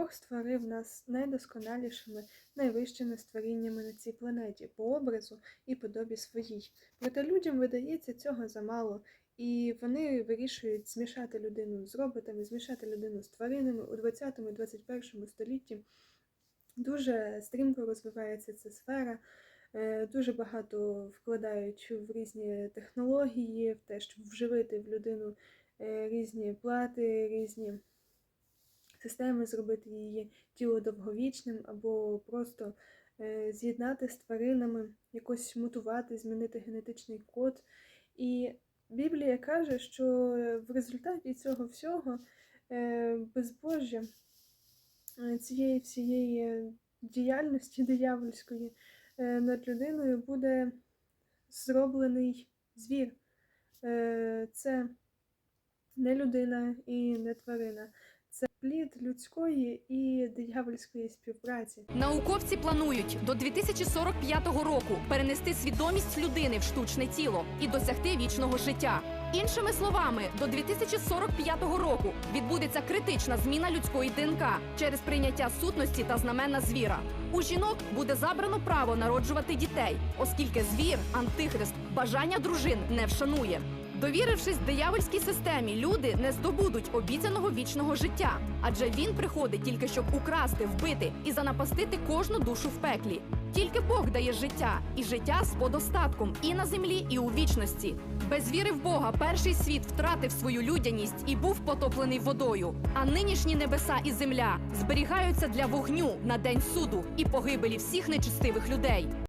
Бог створив нас найдосконалішими, найвищими створіннями на цій планеті по образу і подобі своїй. Проте людям видається цього замало, і вони вирішують змішати людину з роботами, змішати людину з тваринами у 20-21 столітті. Дуже стрімко розвивається ця сфера. е, Дуже багато вкладають в різні технології, в те, щоб вживити в людину е, різні плати, різні системи, зробити її тіло довговічним, або просто е, з'єднати з тваринами, якось мутувати, змінити генетичний код. І Біблія каже, що в результаті цього всього е, безбожжя е, цієї всієї діяльності диявольської е, над людиною буде зроблений звір. Е, Це не людина і не тварина. Це плід людської і диявольської співпраці. Науковці планують до 2045 року перенести свідомість людини в штучне тіло і досягти вічного життя. Іншими словами, до 2045 року відбудеться критична зміна людської ДНК через прийняття сутності та знамена звіра. У жінок буде забрано право народжувати дітей, оскільки звір, антихрист, бажання дружин не вшанує. Довірившись диявольській системі, люди не здобудуть обіцяного вічного життя, адже він приходить тільки щоб украсти, вбити і занапастити кожну душу в пеклі. Тільки Бог дає життя, і життя з подостатком і на землі, і у вічності. Без віри в Бога перший світ втратив свою людяність і був потоплений водою. А нинішні небеса і земля зберігаються для вогню на день суду і погибелі всіх нечистивих людей.